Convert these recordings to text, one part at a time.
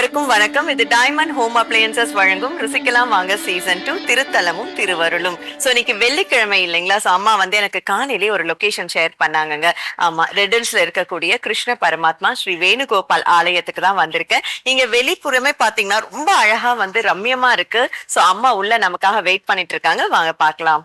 அனைவருக்கும் வணக்கம். இது டைமண்ட் ஹோம் அப்ளையன்சஸ் வழங்கும் ருசிக்கலாம் வாங்க சீசன் டூ திருத்தலமும் திருவருளும். ஸோ இன்னைக்கு வெள்ளிக்கிழமை இல்லைங்களா? ஸோ அம்மா வந்து எனக்கு காலையிலே ஒரு லொகேஷன் ஷேர் பண்ணாங்கங்க. ஆமா ரெடல்ஸ்ல இருக்கக்கூடிய கிருஷ்ண பரமாத்மா ஸ்ரீ வேணுகோபால் ஆலயத்துக்கு தான் வந்திருக்கேன். இங்க வெளிப்புறமே பாத்தீங்கன்னா ரொம்ப அழகா வந்து ரம்யமா இருக்கு. ஸோ அம்மா உள்ள நமக்காக வெயிட் பண்ணிட்டு இருக்காங்க. வாங்க பார்க்கலாம்.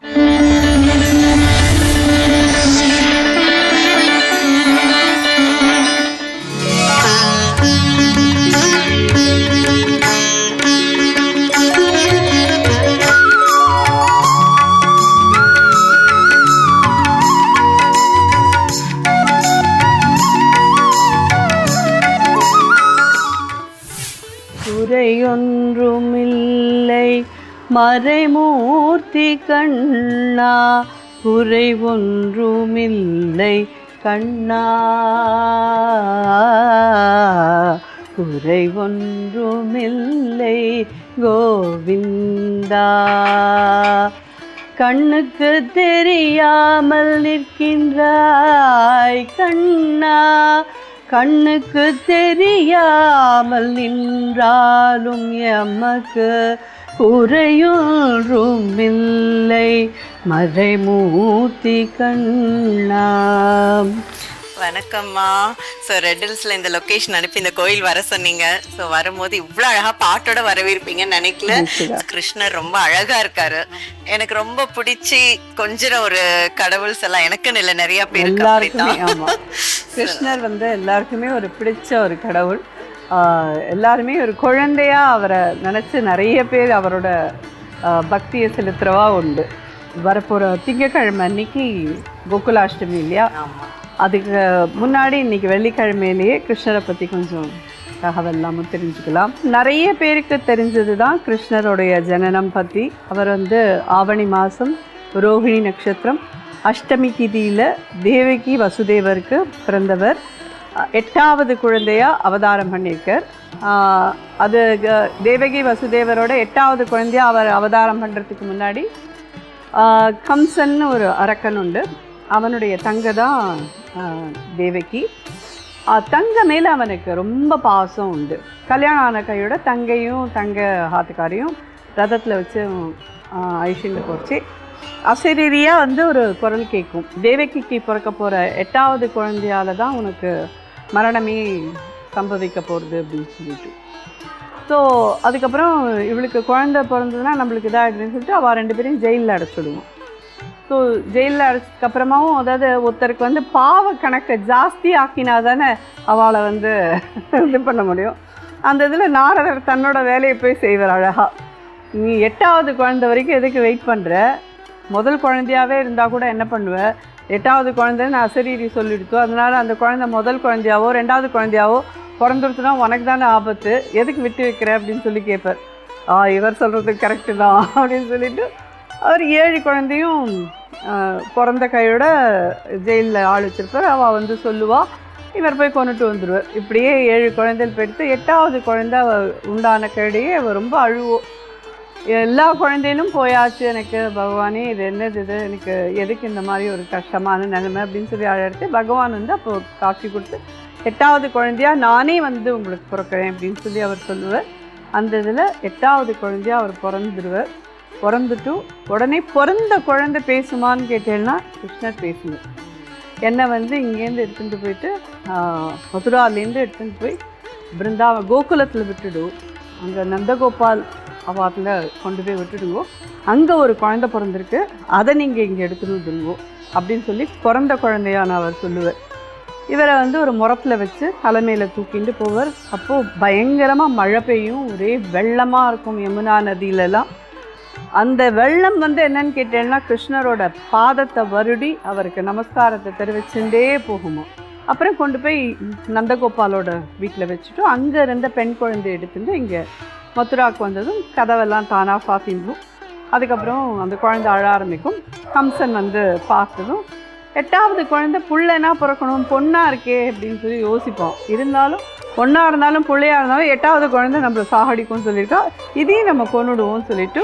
மறைமூர்த்தி கண்ணா குறை ஒன்றுமில்லை கண்ணா. குறை ஒன்றுமில்லை கோவிந்தா. கண்ணுக்கு தெரியாமல் நிற்கின்றாய் கண்ணா. கண்ணுக்கு தெரியாமல் நின்றாலும் எமக்கு குறையொன்றும் இல்லை மறைமூர்த்தி கண்ணா வணக்கம்மா. ஸோ ரெட்டில்ஸ்ல இந்த லொகேஷன் அனுப்பி இந்த கோயில் வர சொன்னீங்க. ஸோ வரும்போது இவ்வளோ அழகா பாட்டோட வரவேற்பீங்கன்னு நினைக்கல. கிருஷ்ணர் ரொம்ப அழகா இருக்காரு. எனக்கு ரொம்ப பிடிச்சி கொஞ்சம் ஒரு கடவுள்ஸ் எல்லாம் எனக்குன்னு இல்லை நிறைய பேருக்கு எல்லாருக்குமே கிருஷ்ணர் வந்து எல்லாருக்குமே ஒரு பிடிச்ச ஒரு கடவுள். எல்லாருமே ஒரு குழந்தையா அவரை நினைச்சு நிறைய பேர் அவரோட பக்தியை செலுத்துறவா உண்டு. வரப்போற திங்கக்கிழமை அன்னைக்கு கோகுலாஷ்டமி இல்லையா? அதுக்கு முன்னாடி இன்னைக்கு வெள்ளிக்கிழமையிலேயே கிருஷ்ணரை பற்றி கொஞ்சம் தகவல் எல்லாமும் தெரிஞ்சுக்கலாம். நிறைய பேருக்கு தெரிஞ்சது தான் கிருஷ்ணருடைய ஜனனம் பற்றி அவர் வந்து ஆவணி மாதம் ரோஹிணி நட்சத்திரம் அஷ்டமி திதியில் தேவகி வசுதேவருக்கு பிறந்தவர். எட்டாவது குழந்தையாக அவதாரம் பண்ணியிருக்கார். அது தேவகி வசுதேவரோட எட்டாவது குழந்தையாக அவர் அவதாரம் பண்ணுறதுக்கு முன்னாடி கம்சன்னு ஒரு அரக்கன் உண்டு. அவனுடைய தங்க தான் தேவகி. தங்க மேலே அவனுக்கு ரொம்ப பாசம் உண்டு. கல்யாணம் ஆன கையோட தங்கையும் தங்க ஹாத்துக்காரையும் ரதத்தில் வச்சு ஐஷின்னு போச்சு. அசரீரியாக வந்து ஒரு குரல் கேட்கும். தேவகிக்கு பிறக்க போகிற எட்டாவது குழந்தையால தான் உனக்கு மரணமே சம்பவிக்க போகிறது அப்படின்னு சொல்லிட்டு. ஸோ அதுக்கப்புறம் இவளுக்கு குழந்த பிறந்ததுன்னா நம்மளுக்கு இதாகிடுதுன்னு சொல்லிட்டு அவள் ரெண்டு பேரையும் ஜெயிலில் அடைச்சிடுவோம். ஸோ ஜெயிலில் அடைச்சதுக்கப்புறமாவும் அதாவது ஒருத்தருக்கு வந்து பாவ கணக்கை ஜாஸ்தி ஆக்கினா தானே அவளை வந்து இது பண்ண முடியும். அந்த இதில் நாரதர் தன்னோட வேலையை போய் செய்வார் அழகா. நீ எட்டாவது குழந்தை வரைக்கும் எதுக்கு வெயிட் பண்ணுற முதல் குழந்தையாகவே இருந்தால் கூட என்ன பண்ணுவேன் எட்டாவது குழந்தைன்னு அசரீரி சொல்லிடுத்தோ. அதனால அந்த குழந்தை முதல் குழந்தையாவோ ரெண்டாவது குழந்தையாவோ பிறந்துருச்சுன்னா உனக்கு தானே ஆபத்து. எதுக்கு விட்டு வைக்கிற அப்படின்னு சொல்லி கேட்பார் ஆ இவர் சொல்கிறது கரெக்டு தான் அப்படின்னு சொல்லிட்டு அவர் ஏழு குழந்தையும் பிறந்த கையோட ஜெயிலில் ஆள் வச்சுருப்பார். அவள் வந்து சொல்லுவாள் இவர் போய் கொண்டுட்டு வந்துடுவார் இப்படியே ஏழு குழந்தைகள் பெற்று எட்டாவது குழந்தை உண்டான கையிடையே அவள் ரொம்ப அழுவோம் எல்லா குழந்தையிலும் போயாச்சு எனக்கு பகவானே இது என்னது இது? எனக்கு எதுக்கு இந்த மாதிரி ஒரு கஷ்டமான நிலைமை அப்படின்னு சொல்லி அழைத்து பகவான் வந்து அப்போ காட்சி கொடுத்து எட்டாவது குழந்தையாக நானே வந்து உங்களுக்கு பிறக்கிறேன் அப்படின்னு சொல்லி அவர் சொல்லுவார். அந்த இதில் எட்டாவது குழந்தையாக அவர் பிறந்துடுவார். பிறந்துட்டு உடனே பிறந்த குழந்தை பேசுமான்னு கேட்டேன்னா கிருஷ்ணர் பேசுவார். என்னை வந்து இங்கேருந்து எடுத்துகிட்டு போயிட்டு மதுராலேருந்து எடுத்துகிட்டு போய் பிருந்தாவ கோகுலத்தில் விட்டுடும் அங்கே நந்தகோபால் அவாத்தில் கொண்டு போய் விட்டுடுவோம் அங்கே ஒரு குழந்தை பிறந்திருக்கு. அதை நீங்கள் இங்கே எடுத்துன்னு வந்துடுவோம் அப்படின்னு சொல்லி பிறந்த குழந்தையான அவர் சொல்லுவார். இவரை வந்து ஒரு முறத்தில் வச்சு தலைமையில் தூக்கிட்டு போவார். அப்போது பயங்கரமாக மழை பெய்யும். ஒரே வெள்ளமாக இருக்கும் யமுனா நதியிலலாம். அந்த வெள்ளம் வந்து என்னன்னு கேட்டேன்னா கிருஷ்ணரோட பாதத்தை வருடி அவருக்கு நமஸ்காரத்தை தெரிவிச்சுட்டே போகுமோ. அப்புறம் கொண்டு போய் நந்தகோபாலோட வீட்டில் வச்சுட்டு அங்கே இருந்த பெண் குழந்தை எடுத்துட்டு இங்கே மதுராவுக்கு வந்ததும் கதவெல்லாம் தானாக சாத்திடும் அதுக்கப்புறம் அந்த குழந்தை அழ ஆரம்பிக்கும். கம்சன் வந்து பார்த்ததும் எட்டாவது குழந்தை புள்ளைனா பிறக்கணும் பொண்ணாக இருக்கே அப்படின்னு சொல்லி யோசிப்போம். இருந்தாலும் பொண்ணா இருந்தாலும் பிள்ளையாக இருந்தாலும் எட்டாவது குழந்தை நம்மளை சாகடிக்கும்னு சொல்லியிருக்கா. இதையும் நம்ம கொண்டுடுவோம்னு சொல்லிட்டு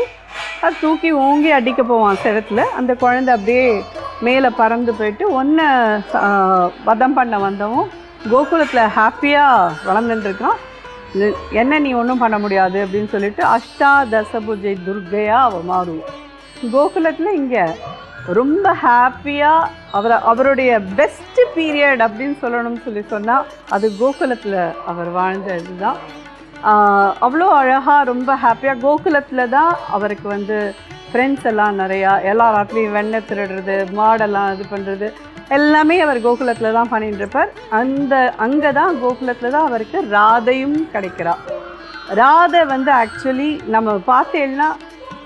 அது தூக்கி ஓங்கி அடிக்க போவான் சிரத்தில் அந்த குழந்தை அப்படியே மேலே பறந்து போயிட்டு ஒன்றை வதம் பண்ண வந்தவும் கோகுலத்தில் ஹாப்பியாக வளர்ந்துட்டுருக்கான் என்ன நீ ஒன்றும் பண்ண முடியாது அப்படின்னு சொல்லிட்டு அஷ்டா தசபூஜை துர்க்கையா அவள் மாறுவோம் கோகுலத்தில் இங்கே ரொம்ப ஹாப்பியாக அவர் அவருடைய பெஸ்ட்டு பீரியட் அப்படின்னு சொல்லணும்னு சொல்லி சொன்னால் அது கோகுலத்தில் அவர் வாழ்ந்த இதுதான் அவ்வளோ அழகாக ரொம்ப ஹாப்பியாக கோகுலத்தில் தான் அவருக்கு வந்து ஃப்ரெண்ட்ஸ் எல்லாம் நிறையா எல்லா ராத்திரியும் வெண்ணெய் திருடுறது மாடெல்லாம் இது பண்ணுறது எல்லாமே அவர் கோகுலத்தில் தான் பண்ணிட்டு இருப்பார் அந்த அங்கே தான் கோகுலத்தில் தான் அவருக்கு ராதையும் கிடைக்கிறா. ராதை வந்து ஆக்சுவலி நம்ம பார்த்தேன்னா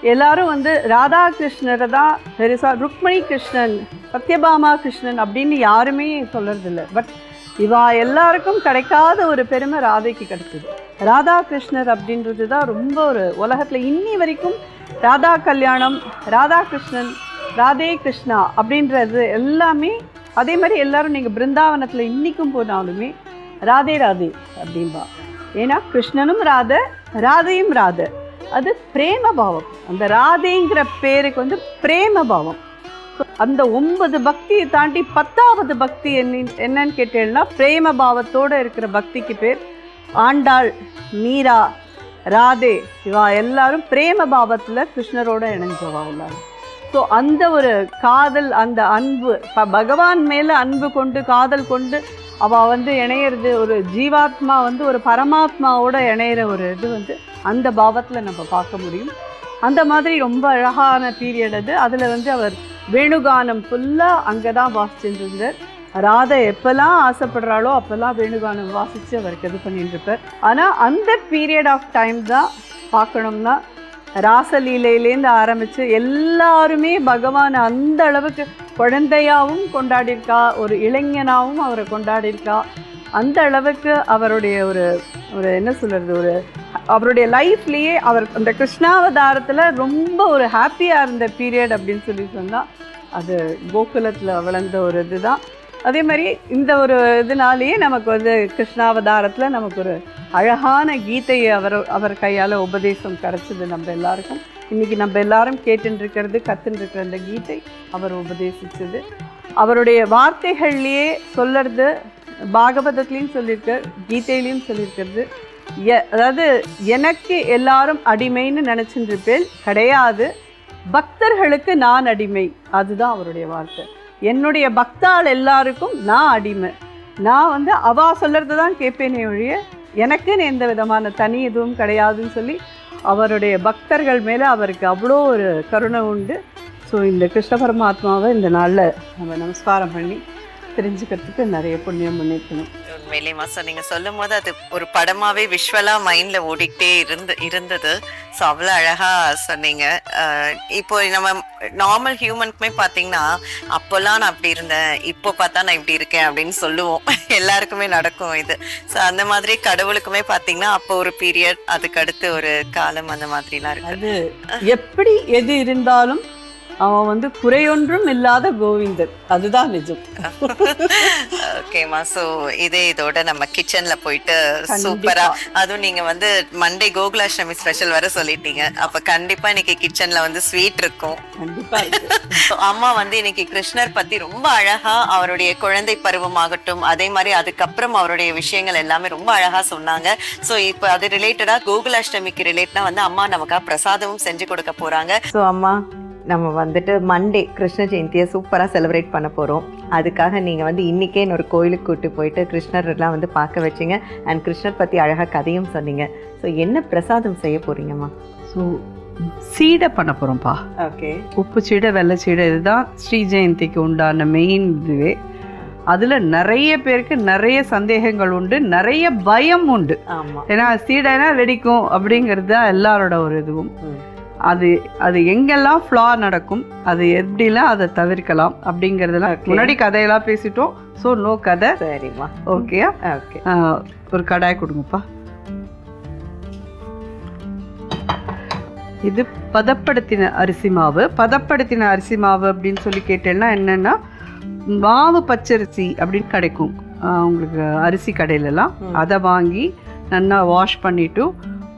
எல்லாரும் வந்து ராதாகிருஷ்ணரை தான் பெருசாக ருக்மணி கிருஷ்ணன் சத்யபாமா கிருஷ்ணன் அப்படின்னு யாருமே சொல்கிறதில்ல பட் இவா எல்லாருக்கும் கிடைக்காத ஒரு பெருமை ராதைக்கு கிடைச்சிது. ராதா கிருஷ்ணர் அப்படின்றது தான் ரொம்ப ஒரு உலகத்தில் இன்னி வரைக்கும் ராதா கல்யாணம் ராதா கிருஷ்ணன் ராதே கிருஷ்ணா அப்படின்றது எல்லாமே அதே மாதிரி எல்லாரும் நீங்கள் பிருந்தாவனத்தில் இன்றைக்கும் போனாலுமே ராதே ராதே அப்படின்பா. ஏன்னா கிருஷ்ணனும் ராதை ராதையும் ராதை. அது பிரேம பாவம். அந்த ராதேங்கிற பேருக்கு வந்து பிரேம பாவம். அந்த ஒன்பது பக்தியை தாண்டி பத்தாவது பக்தி என்ன என்னன்னு கேட்டேன்னா பிரேம பாவத்தோடு இருக்கிற பக்திக்கு பேர் ஆண்டாள் மீரா ராதே இவா எல்லாரும் பிரேம பாவத்தில் கிருஷ்ணரோட இணைஞ்சவா எல்லாரும். ஸோ அந்த ஒரு காதல் அந்த அன்பு பகவான் மேலே அன்பு கொண்டு காதல் கொண்டு அவள் வந்து இணையிறது ஒரு ஜீவாத்மா வந்து ஒரு பரமாத்மாவோட இணையிற ஒரு இது வந்து அந்த பாவத்தில் நம்ம பார்க்க முடியும். அந்த மாதிரி ரொம்ப அழகான பீரியட் அது. அதில் வந்து அவர் வேணுகானம் ஃபுல்லாக அங்கே தான் வாசிச்சுருந்தார் ராதை எப்போல்லாம் ஆசைப்படுறாளோ அப்போல்லாம் வேணுகானம் வாசித்து அவருக்கு இது பண்ணிட்டு இருப்பார் ஆனால் அந்த பீரியட் ஆஃப் டைம் தான் பார்க்கணும்னா ராசலீலையிலேருந்து ஆரம்பித்து எல்லாருமே பகவான் அந்த அளவுக்கு குழந்தையாகவும் கொண்டாடியிருக்கா ஒரு இளைஞனாகவும் அவரை கொண்டாடியிருக்கா. அந்த அளவுக்கு அவருடைய ஒரு ஒரு என்ன சொல்கிறது ஒரு அவருடைய லைஃப்லேயே அவர் அந்த கிருஷ்ணாவதாரத்தில் ரொம்ப ஒரு ஹாப்பியாக இருந்த பீரியட் அப்படின்னு சொல்லி சொன்னால் அது கோகுலத்தில் வளர்ந்த ஒரு இதுதான். அதே மாதிரி இந்த ஒரு இதனாலேயே நமக்கு வந்து கிருஷ்ணாவதாரத்தில் நமக்கு ஒரு அழகான கீதையை அவர் அவர் கையால் உபதேசம் கிடச்சிது நம்ம எல்லாருக்கும். இன்றைக்கி நம்ம எல்லாரும் கேட்டுன்னு இருக்கிறது அந்த கீதை அவர் உபதேசித்தது அவருடைய வார்த்தைகள்லேயே சொல்லறது பாகவதத்துலேயும் சொல்லியிருக்கார் கீதையிலையும் சொல்லியிருக்கிறது. அதாவது எனக்கு எல்லாரும் அடிமைன்னு நினச்சிருப்பேன். கிடையாது. பக்தர்களுக்கு நான் அடிமை. அதுதான் அவருடைய வார்த்தை. என்னுடைய பக்தாள் எல்லாருக்கும் நான் அடிமை. நான் வந்து அவா சொல்கிறது தான் கேட்பேனே ஒழிய எனக்குன்னு எந்த விதமான தனி எதுவும் கிடையாதுன்னு சொல்லி அவருடைய பக்தர்கள் மேலே அவருக்கு அவ்வளோ ஒரு கருணை உண்டு. ஸோ இந்த கிருஷ்ண பரமாத்மாவை இந்த நாளில் நம்ம நமஸ்காரம் பண்ணி தெரிஞ்சுக்கிறதுக்கு நிறைய புண்ணியம் பண்ணிக்கணும் உண்மையிலேமா ஸோ நீங்க சொல்லும் போது அது ஒரு படமாவே விஷுவலா மைண்ட்ல ஓடிக்கிட்டே இருந்து இருந்தது. ஸோ அவ்வளோ அழகா சொன்னீங்க. அஹ் இப்போ நம்ம நார்மல் ஹியூமனுக்குமே பார்த்தீங்கன்னா அப்போல்லாம் நான் அப்படி இருந்தேன் இப்போ பார்த்தா நான் இப்படி இருக்கேன் அப்படின்னு சொல்லுவோம். எல்லாருக்குமே நடக்கும் இது. ஸோ அந்த மாதிரி கடவுளுக்குமே பார்த்தீங்கன்னா அப்போ ஒரு பீரியட் அதுக்கு அடுத்து ஒரு காலம் அந்த மாதிரிலாம் இருக்கு. அது எப்படி எது இருந்தாலும் அவன் வந்து குறையொன்றும் இல்லாத கோவிந்தன். அதுதான் நிஜம். ஓகேம்மா ஸோ இதே இதோட நம்ம கிச்சன்ல போயிட்டு. சூப்பரா அதுவும் நீங்க வந்து மண்டே கோகுலாஷ்டமி ஸ்பெஷல் வர சொல்லிட்டீங்க. அப்ப கண்டிப்பா இன்னைக்கு கிச்சன்ல வந்து ஸ்வீட் இருக்கும். அம்மா வந்து இன்னைக்கு கிருஷ்ணர் பத்தி ரொம்ப அழகா அவருடைய குழந்தை பருவமாகட்டும் அதே மாதிரி அதுக்கப்புறம் அவருடைய விஷயங்கள் எல்லாமே ரொம்ப அழகா சொன்னாங்க. ஸோ இப்போ அது ரிலேட்டடா கோகுலாஷ்டமிக்கு ரிலேட்டடா வந்து அம்மா நமக்காக பிரசாதமும் செஞ்சு கொடுக்க போறாங்க. ஸோ அம்மா நம்ம வந்துட்டு மண்டே கிருஷ்ண ஜெயந்தியை சூப்பராக செலிப்ரேட் பண்ண போகிறோம் அதுக்காக நீங்கள் வந்து இன்றைக்கே இன்னொரு கோயிலுக்கு கூட்டி போயிட்டு கிருஷ்ணர் எல்லாம் வந்து பார்க்க வச்சிங்க. அண்ட் கிருஷ்ணர் பற்றி அழகாக கதையும் சொன்னீங்க. ஸோ என்ன பிரசாதம் செய்ய போகிறீங்கம்மா ஸோ சீடை பண்ண போகிறோம்ப்பா ஓகே உப்பு சீடை வெள்ளை சீடை இதுதான் ஸ்ரீ ஜெயந்திக்கு உண்டான மெயின் இதுவே. அதில் நிறைய பேருக்கு நிறைய சந்தேகங்கள் உண்டு நிறைய பயம் உண்டு. ஆமாம் ஏன்னா சீடைனா வெடிக்கும் அப்படிங்கிறது தான் எல்லாரோட ஒரு இதுவும். அது அது எங்கெல்லாம் ஃப்ளா நடக்கும் அது எப்படிலாம் அதை தவிர்க்கலாம் அப்படிங்கிறதெல்லாம் Okay. முன்னாடி கதையெல்லாம் பேசிட்டோம். ஸோ நோ கதை. சரிம்மா. ஓகேயா ஓகே ஒரு கடாய் கொடுங்கப்பா. இது பதப்படுத்தின அரிசி மாவு. பதப்படுத்தின அரிசி மாவு அப்படின்னு சொல்லி கேட்டேன்னா என்னென்னா மாவு பச்சரிசி அப்படின்னு கிடைக்கும். உங்களுக்கு அரிசி கடையிலலாம். அதை வாங்கி நல்லா வாஷ் பண்ணிவிட்டு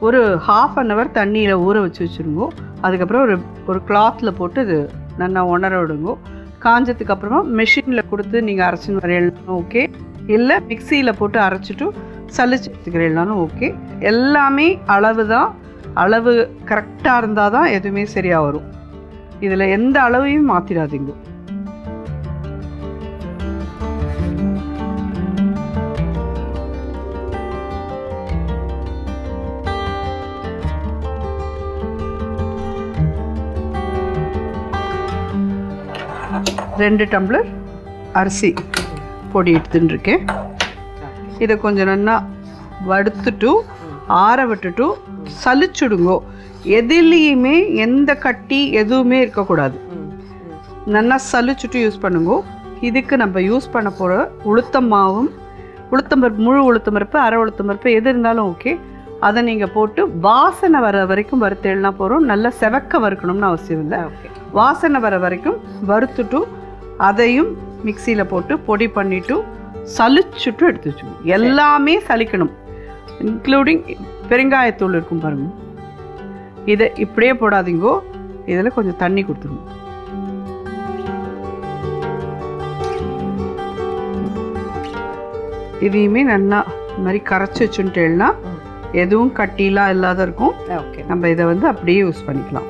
ஒரு ஹாஃப் அன் ஹவர் தண்ணியில் ஊற வச்சு வச்சுருங்கோ. அதுக்கப்புறம் ஒரு ஒரு கிளாத்தில் போட்டு இது நல்லா உணர விடுங்கோ. காஞ்சதுக்கு அப்புறமா கொடுத்து நீங்கள் அரைச்சின்னு வரையலாம் ஓகே இல்லை மிக்சியில் போட்டு அரைச்சிட்டு சளிச்சு எடுத்துக்கிறீங்களாலும் ஓகே எல்லாமே அளவு தான். அளவு கரெக்டாக இருந்தால் தான் எதுவுமே சரியாக வரும். இதில் எந்த அளவையும் மாற்றிடாதீங்க ரெண்டு டம்ளர் அரிசி பொடி எடுத்துன்னு இருக்கேன் இதை கொஞ்சம் நல்லா வறுத்துட்டு ஆற விட்டுட்டு சலிச்சுடுங்கோ. எதுலேயுமே எந்த கட்டி எதுவுமே இருக்கக்கூடாது. நல்லா சலிச்சுட்டு யூஸ் பண்ணுங்க. இதுக்கு நம்ம யூஸ் பண்ண போகிற உளுத்தம் மாவும் உளுத்தம்பருப்பு முழு உளுத்தம்பருப்பு அரை உளுத்தம்பருப்பு எது இருந்தாலும் ஓகே. அதை நீங்கள் போட்டு வாசனை வர வரைக்கும் வறுத்தேன்னா போகிறோம் நல்லா செவக்க வறுக்கணும்னு அவசியம் இல்லை. ஓகே. வாசனை வர வரைக்கும் வறுத்துட்டு அதையும் மிக்சியில் போட்டு பொடி பண்ணிட்டு சலிச்சுட்டு எடுத்து வச்சுக்கணும். எல்லாமே சலிக்கணும் இன்க்ளூடிங் பெருங்காயத்தூள் இருக்கும் பாருங்க. இதை இப்படியே போடாதீங்கோ. இதில் கொஞ்சம் தண்ணி கொடுத்துருங்க. இதையுமே நல்லா இந்த மாதிரி கரைச்சி வச்சுட்டேன்னா எதுவும் கட்டிலாம் இல்லாத இருக்கும். ஓகே. நம்ம இதை வந்து அப்படியே யூஸ் பண்ணிக்கலாம்.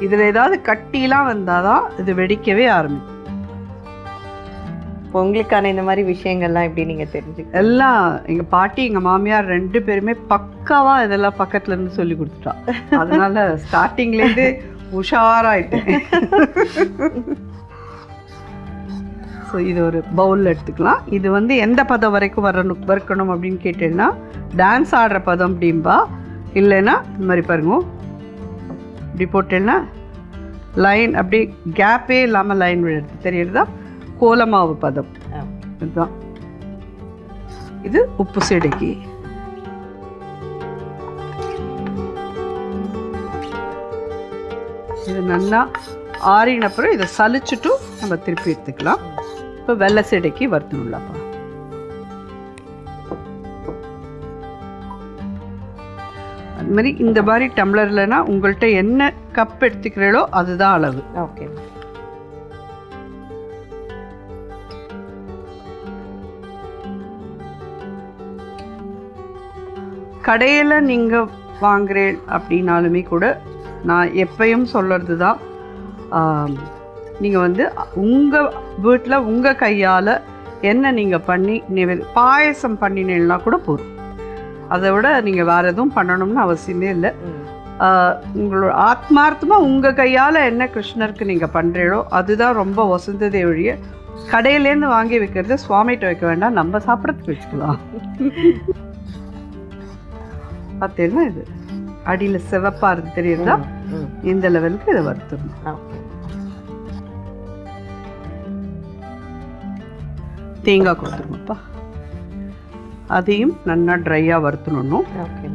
இதில் ஏதாவது கட்டிலாம் வந்தால் தான் இது வெடிக்கவே ஆரம்பிக்கும். இப்போ உங்களுக்கான இந்த மாதிரி விஷயங்கள்லாம் எப்படி நீங்கள் தெரிஞ்சுக்க எல்லாம் எங்கள் பாட்டி எங்கள் மாமியார் ரெண்டு பேருமே பக்காவாக இதெல்லாம் பக்கத்துலேருந்து சொல்லி கொடுத்துட்டா. அதனால ஸ்டார்டிங்லேருந்து உஷாராயிட்டேன். ஸோ இது ஒரு பவுலில் எடுத்துக்கலாம். இது வந்து எந்த பதம் வரைக்கும் வரணும் வறுக்கணும் அப்படின்னு கேட்டேன்னா டான்ஸ் ஆடுற பதம் அப்படிம்பா. இல்லைன்னா இந்த மாதிரி பாருங்க. இப்படி போட்டேன்னா லைன் அப்படி கேப்பே இல்லாமல் லைன் விழுது தெரியுறதா கோலமாவு பதம். இதுதான். இது உப்பு செடிக்கு இது நல்லா ஆறின அப்புறம் இதை சலிச்சுட்டு நம்ம திருப்பி எடுத்துக்கலாம். இப்போ வெள்ளை செடிக்கு வறுத்தணும்லப்பா அது மாதிரி இந்த மாதிரி டம்ளர்லனா உங்கள்கிட்ட என்ன கப் எடுத்துக்கிறீங்களோ அதுதான் அளவு. ஓகே. கடையில் நீங்கள் வாங்குறேன் அப்படின்னாலுமே கூட நான் எப்பயும் சொல்கிறது தான் நீங்கள் வந்து உங்கள் வீட்டில் உங்கள் கையால் என்ன நீங்கள் பண்ணி நிவே பாயசம் பண்ணினீங்கன்னா கூட போதும். அதை விட நீங்கள் வேறு எதுவும் பண்ணணும்னு அவசியமே இல்லை. உங்களோட ஆத்மார்த்தமாக உங்கள் கையால் என்ன கிருஷ்ணருக்கு நீங்கள் பண்ணுறீங்களோ அதுதான் ரொம்ப வசந்ததே ஒழிய கடையிலேருந்து வாங்கி வைக்கிறது சுவாமிகிட்ட வைக்க வேண்டாம். நம்ம சாப்பிட்றதுக்கு வச்சுக்கலாம். பார்த்தீங்கன்னா இது. அடியில் சிவப்பா இருக்கு தெரியுதா? இந்த லெவலுக்கு இதை வறுத்துடணும் தேங்காய் கொடுத்துருங்கப்பா அதையும் நல்லா ட்ரையாக வறுத்துடணும் ஓகே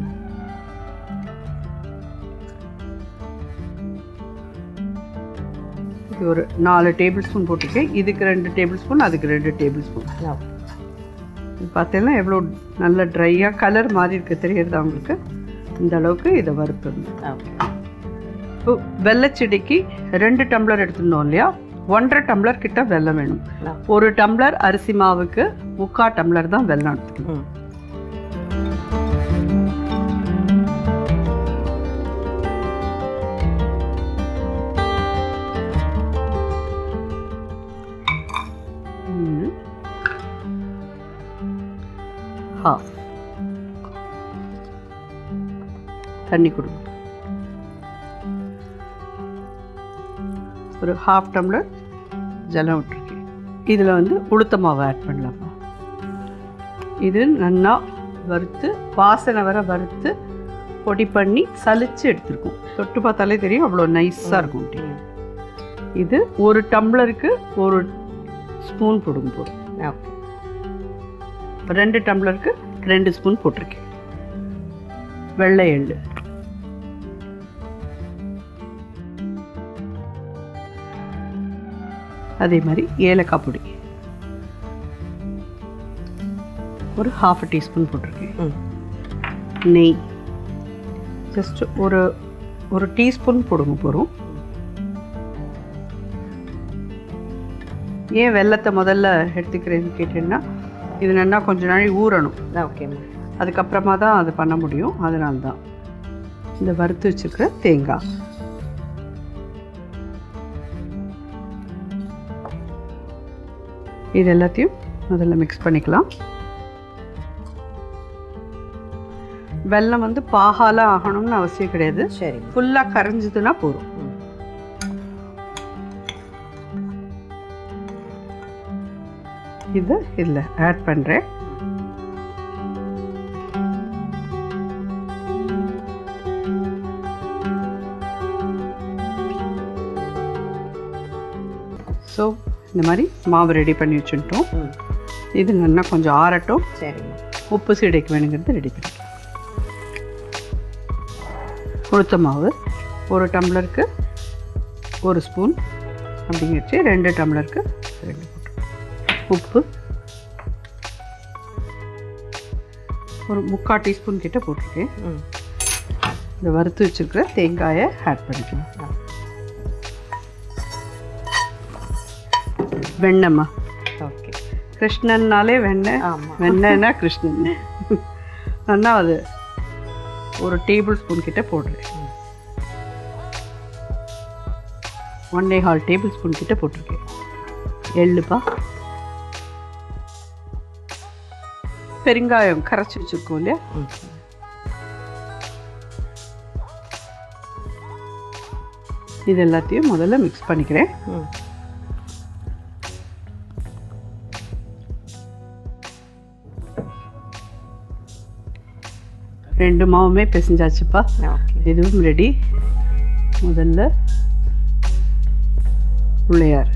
இது ஒரு நாலு டேபிள் ஸ்பூன் போட்டிருக்கேன் இதுக்கு ரெண்டு டேபிள் ஸ்பூன் அதுக்கு ரெண்டு டேபிள் ஸ்பூன். பார்த்தீங்கன்னா எவ்வளோ நல்ல ட்ரையாக கலர் மாதிரி இருக்கு தெரியுறதா உங்களுக்கு? இந்த அளவுக்கு இதை வறுத்துடணும் இப்போ வெள்ளைச்செடிக்கு ரெண்டு டம்ளர் எடுத்துருந்தோம் இல்லையா? ஒன்றரை டம்ளர் கிட்ட வெல்லம் வேணும். ஒரு டம்ளர் அரிசி மாவுக்கு முக்கால் டம்ளர் தான் வெல்லம் எடுத்துக்கணும். தண்ணி கொடுங்க ஒரு ஹாஃப் டம்ளர் ஜலம் விட்டுருக்கேன். இதில் வந்து உளுத்த மாவு ஆட் பண்ணலாமா? இது நல்லா வறுத்து வாசனை வர வறுத்து பொடி பண்ணி சலித்து எடுத்துருக்கோம். தொட்டு பார்த்தாலே தெரியும் அவ்வளோ நைஸாக இருக்கும். டீ இது ஒரு டம்ளருக்கு ஒரு ஸ்பூன் போடுங்க போதும். ஓகே ரெண்டு டம்ளருக்கு ரெண்டு ஸ்பூன் போட்டிருக்கேன். வெள்ளை எள்ளு. அதே மாதிரி ஏலக்காய் பொடி. ஒரு ஹாஃப் டீஸ்பூன் போட்டிருக்கேன். நெய். ஜஸ்ட் ஒரு ஒரு டீஸ்பூன் போடுங்க போகிறோம் ஏன் வெள்ளத்தை முதல்ல எடுத்துக்கிறேன்னு கேட்டீங்கன்னா இது நல்லா கொஞ்ச நாள் ஊறணும். ஓகேம்மா அதுக்கப்புறமா தான் அது பண்ண முடியும். அதனால தான். இந்த வறுத்து வச்சுருக்கிற தேங்காய். இது எல்லாத்தையும் முதல்ல மிக்ஸ் பண்ணிக்கலாம். வெல்லம் வந்து பாகாலாம் ஆகணும்னு அவசியம் கிடையாது. சரி ஃபுல்லாக கரைஞ்சதுன்னா போதும். இது இதில் ஆட் பண்ணுறேன் மாதிரி மாவு ரெடி பண்ணி வச்சுட்டோம். ம். இது நல்லா கொஞ்சம் ஆறட்டும். சரிம்மா. உப்பு சீடைக்கு வேணுங்கிறது ரெடி பண்ணிக்கலாம் உளுத்த மாவு ஒரு டம்ளருக்கு ஒரு ஸ்பூன் அப்படிங்க வச்சு ரெண்டு டம்ளருக்கு ரெண்டு உப்பு ஒரு முக்கால் டீஸ்பூன் கிட்ட போட்டிருக்கேன். இந்த வறுத்து வச்சுருக்கிற தேங்காயை ஆட் பண்ணிக்கலாம் வெண்ணெய்மா ஓகே கிருஷ்ணன்னாலே வெண்ணெய் வெண்ணெய்னா கிருஷ்ணன். நல்லா அது ஒரு டேபிள் ஸ்பூன் கிட்ட போடுறேன் ஒன்னே கால் டேபிள் ஸ்பூன் கிட்ட போட்டிருக்கேன் எள்ளுப்பா. பெருங்காயம் கரைச்சி வச்சுருக்கோம் இல்லையா? இது எல்லாத்தையும் முதல்ல மிக்ஸ் பண்ணிக்கிறேன். ரெண்டு மாவுமே பிசைஞ்சாச்சுப்பா. இதுவும் ரெடி முதல்ல பிள்ளையார்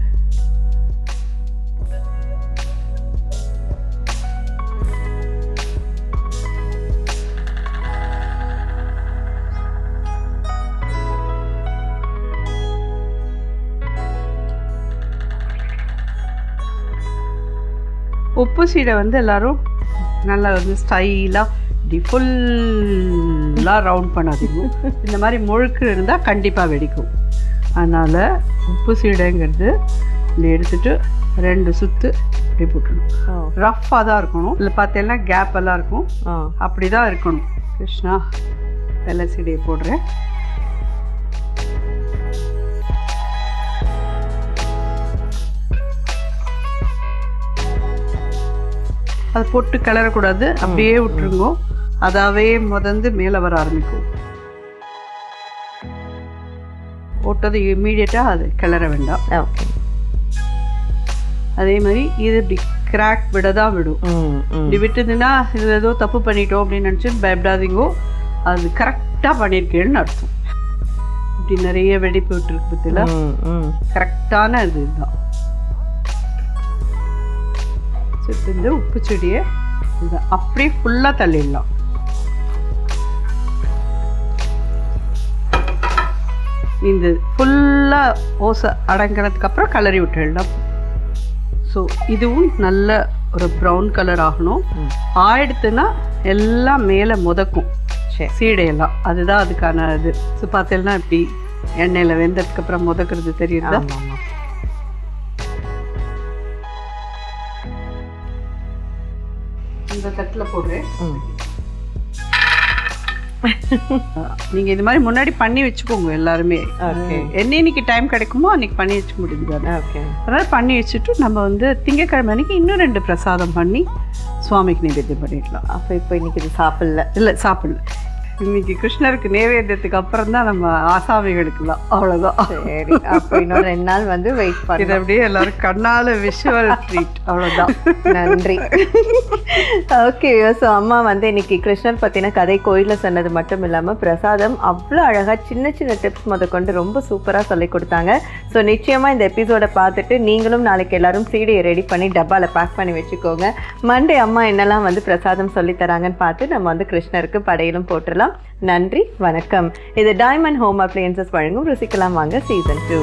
உப்பு சீடை வந்து எல்லாரும் நல்லா வந்து ஸ்டைலாக இப்படி ஃபுல்லாக ரவுண்ட் பண்ணாதீங்க. இந்த மாதிரி முழுக்கு இருந்தால் கண்டிப்பாக வெடிக்கும். அதனால் உப்பு சீடைங்கிறது இப்படி எடுத்துட்டு ரெண்டு சுற்று இப்படி போட்டுடணும். ஓ ரஃப்பாக தான் இருக்கணும். இதில் பார்த்தீங்கன்னா கேப் எல்லாம் இருக்கும். அப்படி தான் இருக்கணும். கிருஷ்ணா வெள்ளை சீடையை போடுறேன். அது போட்டு கிளறக்கூடாது. அப்படியே விட்டுருங்க. அதாவே முதந்து மேலே வர ஆரம்பிக்கும். போட்டது இம்மீடியட்டாக அது கிளற வேண்டாம். ஓகே அதே மாதிரி இது இப்படி கிராக் விட தான் விடும் இப்படி விட்டுதுன்னா இதில் ஏதோ தப்பு பண்ணிட்டோம் அப்படின்னு நினச்சி பயப்படாதீங்கோ. அது கரெக்டாக பண்ணியிருக்கேன்னு அர்த்தம். இப்படி நிறைய வெடிப்பு விட்டுருக்கு ம் கரெக்டான இது இதுதான். ஸோ இப்போ இந்த உப்பு செடியை இதை அப்படியே ஃபுல்லாக தள்ளிடலாம். இந்த ஃபுல்லாக ஓசை அடங்கினதுக்கு அப்புறம் கலரி விட்டுடலாம் ஸோ இதுவும் நல்ல ஒரு ப்ரௌன் கலர் ஆகணும். ஆயிடுத்துன்னா எல்லாம் மேலே முதக்கும். சரி. சீடையெல்லாம். அதுதான் அதுக்கான இது. ஸோ பார்த்தீங்கன்னா இப்படி எண்ணெயில் வெந்ததுக்கு அப்புறம் முதக்கிறது தெரியுதா? இந்த தட்டில் போடுறேன் நீங்க இது மாதிரி முன்னாடி பண்ணி வச்சுக்கோங்க எல்லாருமே. ஓகே என்ன இன்னைக்கு டைம் கிடைக்குமோ அன்னைக்கு பண்ணி வச்சுக்க முடியுது ஓகே அதனால் பண்ணி வச்சுட்டு நம்ம வந்து திங்கக்கிழமை அன்னைக்கு இன்னும் ரெண்டு பிரசாதம் பண்ணி சுவாமிக்கு நைவேத்தியம் பண்ணிடலாம். அப்போ இப்போ இன்னைக்கு இது சாப்பிடல. இல்லை சாப்பிடல. இன்னைக்கு கிருஷ்ணருக்கு நைவேத்தியத்துக்கு அப்புறம் தான் நம்ம ஆசாமிகளுக்குலாம் அவ்வளோதான் சரி அப்போ இன்னும் ரெண்டு நாள் வந்து வெயிட் இது பண்ணி அப்படியே எல்லாரும் கண்ணால விஷுவல் ட்ரீட் அவ்வளோதான் நன்றி. ஓகே ஸோ அம்மா வந்து இன்னைக்கு கிருஷ்ணர் பற்றின கதை கோயிலில் சொன்னது மட்டும் இல்லாமல் பிரசாதம் அவ்வளோ அழகாக சின்ன சின்ன டிப்ஸ் முத கொண்டு ரொம்ப சூப்பராக சொல்லி கொடுத்தாங்க. ஸோ நிச்சயமாக இந்த எபிசோடை பார்த்துட்டு நீங்களும் நாளைக்கு எல்லாரும் சீடையை ரெடி பண்ணி டப்பாவில் பேக் பண்ணி வச்சுக்கோங்க. மண்டே அம்மா என்னெல்லாம் வந்து பிரசாதம் சொல்லி தராங்கன்னு பார்த்து நம்ம வந்து கிருஷ்ணருக்கு படையிலும் போட்டுடலாம். நன்றி வணக்கம். இது டைமண்ட் ஹோம் அப்ளையன்சஸ் வழங்கும் ருசிக்கலாம் வாங்க சீசன் டூ